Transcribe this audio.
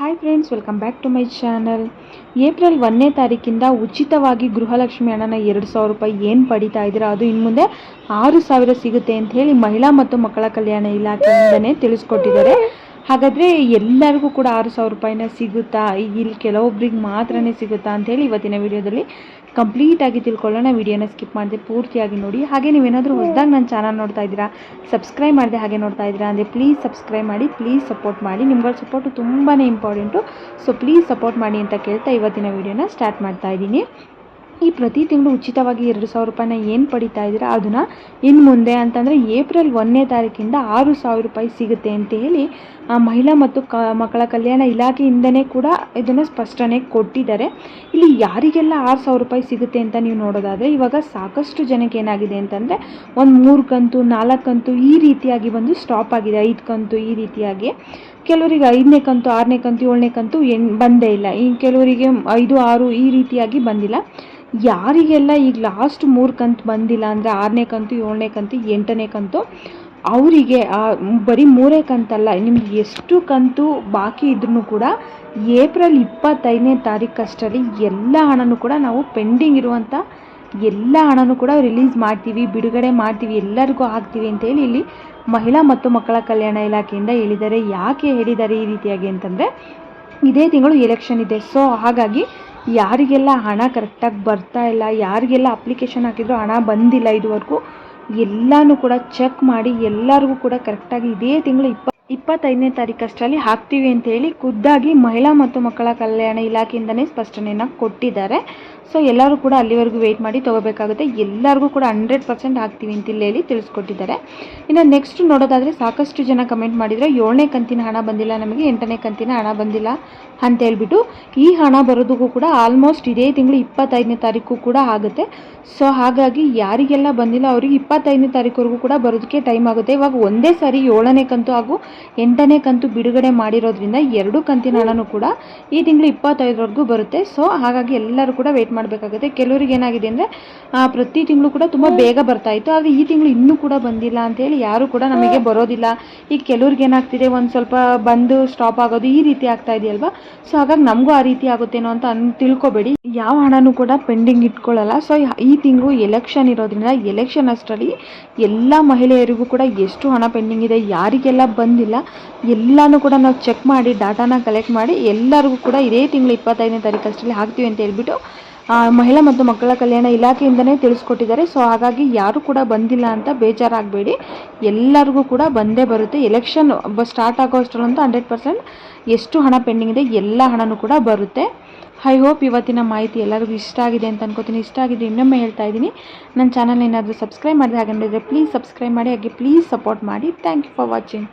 Hi friends welcome back to my channel April ಒಂದನೇ ತಾರೀಕಿಂದ ಉಚಿತವಾಗಿ ಗೃಹಲಕ್ಷ್ಮಿ ಹಣನ ಎರಡು ಸಾವಿರ ರೂಪಾಯಿ ಏನು ಪಡಿತಾ ಇದ್ದೀರಾ? ಅದು ಇನ್ನು ಮುಂದೆ ಆರು ಸಾವಿರ ಸಿಗುತ್ತೆ ಅಂತ ಹೇಳಿ ಮಹಿಳಾ ಮತ್ತು ಮಕ್ಕಳ ಕಲ್ಯಾಣ ಇಲಾಖೆಯಿಂದನೇ ತಿಳಿಸ್ಕೊಟ್ಟಿದ್ದಾರೆ. ಹಾಗಾದರೆ ಎಲ್ಲರಿಗೂ ಕೂಡ ಆರು ಸಾವಿರ ರೂಪಾಯಿನ ಸಿಗುತ್ತಾ? ಇಲ್ಲಿ ಕೆಲವೊಬ್ರಿಗೆ ಮಾತ್ರನೇ ಸಿಗುತ್ತಾ ಅಂತೇಳಿ ಇವತ್ತಿನ ವಿಡಿಯೋದಲ್ಲಿ ಕಂಪ್ಲೀಟಾಗಿ ತಿಳ್ಕೊಳ್ಳೋಣ. ವಿಡಿಯೋನ ಸ್ಕಿಪ್ ಮಾಡಿದೆ ಪೂರ್ತಿಯಾಗಿ ನೋಡಿ. ಹಾಗೆ ನೀವೇನಾದರೂ ಹೊಸದಾಗಿ ನನ್ನ ಚಾನಲ್ ನೋಡ್ತಾ ಇದ್ದೀರಾ? ಸಬ್ಸ್ಕ್ರೈಬ್ ಮಾಡಿದೆ ಹಾಗೆ ನೋಡ್ತಾ ಇದ್ದೀರಾ ಅಂದರೆ ಪ್ಲೀಸ್ ಸಬ್ಸ್ಕ್ರೈಬ್ ಮಾಡಿ ಪ್ಲೀಸ್ ಸಪೋರ್ಟ್ ಮಾಡಿ. ನಿಮ್ಗಳ ಸಪೋರ್ಟು ತುಂಬಾ ಇಂಪಾರ್ಟೆಂಟು ಸೊ ಪ್ಲೀಸ್ ಸಪೋರ್ಟ್ ಮಾಡಿ ಅಂತ ಕೇಳ್ತಾ ಇವತ್ತಿನ ವಿಡಿಯೋನ ಸ್ಟಾರ್ಟ್ ಮಾಡ್ತಾ ಇದ್ದೀನಿ. ಈ ಪ್ರತಿ ತಿಂಗಳು ಉಚಿತವಾಗಿ ಎರಡು ಸಾವಿರ ರೂಪಾಯಿನ ಏನು ಪಡಿತಾ ಇದ್ದೀರಾ, ಅದನ್ನು ಇನ್ನು ಮುಂದೆ ಅಂತಂದರೆ ಏಪ್ರಿಲ್ ಒಂದನೇ ತಾರೀಕಿಂದ ಆರು ಸಾವಿರ ರೂಪಾಯಿ ಸಿಗುತ್ತೆ ಅಂತ ಹೇಳಿ ಮಹಿಳಾ ಮತ್ತು ಕ, ಮಕ್ಕಳ ಕಲ್ಯಾಣ ಇಲಾಖೆಯಿಂದನೇ ಕೂಡ ಇದನ್ನು ಸ್ಪಷ್ಟನೆ ಕೊಟ್ಟಿದ್ದಾರೆ. ಇಲ್ಲಿ ಯಾರಿಗೆಲ್ಲ ಆರು ಸಾವಿರ ರೂಪಾಯಿ ಸಿಗುತ್ತೆ ಅಂತ ನೀವು ನೋಡೋದಾದರೆ, ಇವಾಗ ಸಾಕಷ್ಟು ಜನಕ್ಕೆ ಏನಾಗಿದೆ ಅಂತಂದರೆ, ಒಂದು ಮೂರು ಕಂತು, ನಾಲ್ಕು ಕಂತು ಈ ರೀತಿಯಾಗಿ ಬಂದು ಸ್ಟಾಪ್ ಆಗಿದೆ, ಐದು ಕಂತು ಈ ರೀತಿಯಾಗಿ. ಕೆಲವರಿಗೆ ಐದನೇ ಕಂತು, ಆರನೇ ಕಂತು, ಏಳನೇ ಕಂತು ಎನ್ ಬಂದೇ ಇಲ್ಲ. ಈ ಕೆಲವರಿಗೆ ಐದು, ಆರು ಈ ರೀತಿಯಾಗಿ ಬಂದಿಲ್ಲ. ಯಾರಿಗೆಲ್ಲ ಈಗ ಲಾಸ್ಟ್ ಮೂರು ಕಂತು ಬಂದಿಲ್ಲ ಅಂದರೆ ಆರನೇ ಕಂತು, ಏಳನೇ ಕಂತು, ಎಂಟನೇ ಕಂತು, ಅವರಿಗೆ ಬರೀ ಮೂರೇ ಕಂತಲ್ಲ, ನಿಮ್ಗೆ ಎಷ್ಟು ಕಂತು ಬಾಕಿ ಇದ್ರೂ ಕೂಡ ಏಪ್ರಿಲ್ ಇಪ್ಪತ್ತೈದನೇ ತಾರೀಕಷ್ಟರಲ್ಲಿ ಎಲ್ಲ ಹಣನೂ ಕೂಡ ನಾವು ಪೆಂಡಿಂಗ್ ಇರುವಂಥ ಎಲ್ಲ ಹಣನೂ ಕೂಡ ರಿಲೀಸ್ ಮಾಡ್ತೀವಿ, ಬಿಡುಗಡೆ ಮಾಡ್ತೀವಿ, ಎಲ್ಲರಿಗೂ ಹಾಕ್ತೀವಿ ಅಂತೇಳಿ ಇಲ್ಲಿ ಮಹಿಳಾ ಮತ್ತು ಮಕ್ಕಳ ಕಲ್ಯಾಣ ಇಲಾಖೆಯಿಂದ ಹೇಳಿದ್ದಾರೆ. ಯಾಕೆ ಹೇಳಿದ್ದಾರೆ ಈ ರೀತಿಯಾಗಿ ಅಂತಂದರೆ ಇದೇ ತಿಂಗಳು ಎಲೆಕ್ಷನ್ ಇದೆ. ಸೊ ಹಾಗಾಗಿ ಯಾರಿಗೆಲ್ಲ ಹಣ ಕರೆಕ್ಟಾಗಿ ಬರ್ತಾ ಇಲ್ಲ, ಯಾರಿಗೆಲ್ಲ ಅಪ್ಲಿಕೇಶನ್ ಹಾಕಿದ್ರು ಹಣ ಬಂದಿಲ್ಲ ಇದುವರೆಗೂ, ಎಲ್ಲನೂ ಕೂಡ ಚೆಕ್ ಮಾಡಿ ಎಲ್ಲರಿಗೂ ಕೂಡ ಕರೆಕ್ಟಾಗಿ ಇದೇ ತಿಂಗಳು ಇಪ್ಪ ಇಪ್ಪತ್ತೈದನೇ ತಾರೀಕಷ್ಟರಲ್ಲಿ ಹಾಕ್ತೀವಿ ಅಂತ ಹೇಳಿ ಖುದ್ದಾಗಿ ಮಹಿಳಾ ಮತ್ತು ಮಕ್ಕಳ ಕಲ್ಯಾಣ ಇಲಾಖೆಯಿಂದನೇ ಸ್ಪಷ್ಟನೆಯನ್ನು ಕೊಟ್ಟಿದ್ದಾರೆ. ಸೊ ಎಲ್ಲರೂ ಕೂಡ ಅಲ್ಲಿವರೆಗೂ ವೆಯ್ಟ್ ಮಾಡಿ ತೊಗೋಬೇಕಾಗುತ್ತೆ. ಎಲ್ಲರಿಗೂ ಕೂಡ ಹಂಡ್ರೆಡ್ ಪರ್ಸೆಂಟ್ ಹಾಕ್ತೀವಿ ಅಂತ ಇಲ್ಲಿ ಹೇಳಿ ತಿಳಿಸ್ಕೊಟ್ಟಿದ್ದಾರೆ. ಇನ್ನು ನೆಕ್ಸ್ಟ್ ನೋಡೋದಾದರೆ ಸಾಕಷ್ಟು ಜನ ಕಮೆಂಟ್ ಮಾಡಿದರೆ ಏಳನೇ ಕಂತಿನ ಹಣ ಬಂದಿಲ್ಲ ನಮಗೆ, ಎಂಟನೇ ಕಂತಿನ ಹಣ ಬಂದಿಲ್ಲ ಅಂತ ಹೇಳ್ಬಿಟ್ಟು ಈ ಹಣ ಬರೋದಕ್ಕೂ ಕೂಡ ಆಲ್ಮೋಸ್ಟ್ ಇದೇ ತಿಂಗಳು ಇಪ್ಪತ್ತೈದನೇ ತಾರೀಕು ಕೂಡ ಆಗುತ್ತೆ. ಸೊ ಹಾಗಾಗಿ ಯಾರಿಗೆಲ್ಲ ಬಂದಿಲ್ಲ ಅವರಿಗೆ ಇಪ್ಪತ್ತೈದನೇ ತಾರೀಕುವರೆಗೂ ಕೂಡ ಬರೋದಕ್ಕೆ ಟೈಮ್ ಆಗುತ್ತೆ. ಇವಾಗ ಒಂದೇ ಸಾರಿ ಏಳನೇ ಕಂತು ಹಾಗೂ ಎಂಟನೇ ಕಂತು ಬಿಡುಗಡೆ ಮಾಡಿರೋದ್ರಿಂದ ಎರಡು ಕಂತಿನ ಹಣನೂ ಕೂಡ ಈ ತಿಂಗಳು ಇಪ್ಪತ್ತೈದರವರೆಗೂ ಬರುತ್ತೆ. ಸೊ ಹಾಗಾಗಿ ಎಲ್ಲರೂ ಕೂಡ ವೆಯ್ಟ್ ಮಾಡಬೇಕಾಗುತ್ತೆ. ಕೆಲವರಿಗೆ ಏನಾಗಿದೆ ಅಂದರೆ ಪ್ರತಿ ತಿಂಗಳು ಕೂಡ ತುಂಬ ಬೇಗ ಬರ್ತಾ ಇತ್ತು. ಆದರೆ ಈ ತಿಂಗಳು ಇನ್ನೂ ಕೂಡ ಬಂದಿಲ್ಲ ಅಂತೇಳಿ ಯಾರು ಕೂಡ ನಮಗೆ ಬರೋದಿಲ್ಲ. ಈಗ ಕೆಲವ್ರಿಗೆ ಏನಾಗ್ತಿದೆ ಒಂದು ಸ್ವಲ್ಪ ಬಂದು ಸ್ಟಾಪ್ ಆಗೋದು ಈ ರೀತಿ ಆಗ್ತಾ ಇದೆಯಲ್ವಾ? ಸೊ ಹಾಗಾಗಿ ನಮಗೂ ಆ ರೀತಿ ಆಗುತ್ತೇನೋ ಅಂತ ಅನ್ ತಿಳ್ಕೊಬೇಡಿ. ಯಾವ ಹಣನೂ ಕೂಡ ಪೆಂಡಿಂಗ್ ಇಟ್ಕೊಳ್ಳಲ್ಲ. ಸೊ ಈ ತಿಂಗಳು ಎಲೆಕ್ಷನ್ ಇರೋದ್ರಿಂದ ಎಲೆಕ್ಷನ್ ಅಷ್ಟರಲ್ಲಿ ಎಲ್ಲ ಮಹಿಳೆಯರಿಗೂ ಕೂಡ ಎಷ್ಟು ಹಣ ಪೆಂಡಿಂಗ್ ಇದೆ, ಯಾರಿಗೆಲ್ಲ ಬಂದಿಲ್ಲ, ಎಲ್ಲನೂ ಕೂಡ ನಾವು ಚೆಕ್ ಮಾಡಿ, ಡಾಟಾನ ಕಲೆಕ್ಟ್ ಮಾಡಿ, ಎಲ್ಲರಿಗೂ ಕೂಡ ಇದೇ ತಿಂಗಳು ಇಪ್ಪತ್ತೈದನೇ ತಾರೀಕು ಅಷ್ಟರಲ್ಲಿ ಹಾಕ್ತೀವಿ ಅಂತ ಹೇಳ್ಬಿಟ್ಟು ಮಹಿಳಾ ಮತ್ತು ಮಕ್ಕಳ ಕಲ್ಯಾಣ ಇಲಾಖೆಯಿಂದನೇ ತಿಳಿಸ್ಕೊಟ್ಟಿದ್ದಾರೆ. ಸೊ ಹಾಗಾಗಿ ಯಾರು ಕೂಡ ಬಂದಿಲ್ಲ ಅಂತ ಬೇಜಾರಾಗಬೇಡಿ. ಎಲ್ಲರಿಗೂ ಕೂಡ ಬಂದೇ ಬರುತ್ತೆ. ಎಲೆಕ್ಷನ್ ಸ್ಟಾರ್ಟ್ ಆಗೋ ಅಷ್ಟರಲ್ಲಂತೂ ಹಂಡ್ರೆಡ್ ಪರ್ಸೆಂಟ್ ಎಷ್ಟು ಹಣ ಪೆಂಡಿಂಗ್ ಇದೆ, ಎಲ್ಲ ಹಣನೂ ಕೂಡ ಬರುತ್ತೆ. ಐ ಹೋಪ್ ಇವತ್ತಿನ ಮಾಹಿತಿ ಎಲ್ಲರಿಗೂ ಇಷ್ಟ ಆಗಿದೆ ಅಂತ ಅನ್ಕೋತೀನಿ. ಇಷ್ಟ ಆಗಿದೆ ಇನ್ನೊಮ್ಮೆ ಹೇಳ್ತಾ ಇದ್ದೀನಿ. ನನ್ನ ಚಾನಲ್ ಏನಾದರೂ ಸಬ್ಸ್ಕ್ರೈಬ್ ಮಾಡಿದ್ರೆ ಹಾಗೆ ಪ್ಲೀಸ್ ಸಬ್ಸ್ಕ್ರೈಬ್ ಮಾಡಿ, ಹಾಗೆ ಪ್ಲೀಸ್ ಸಪೋರ್ಟ್ ಮಾಡಿ. Thank you for watching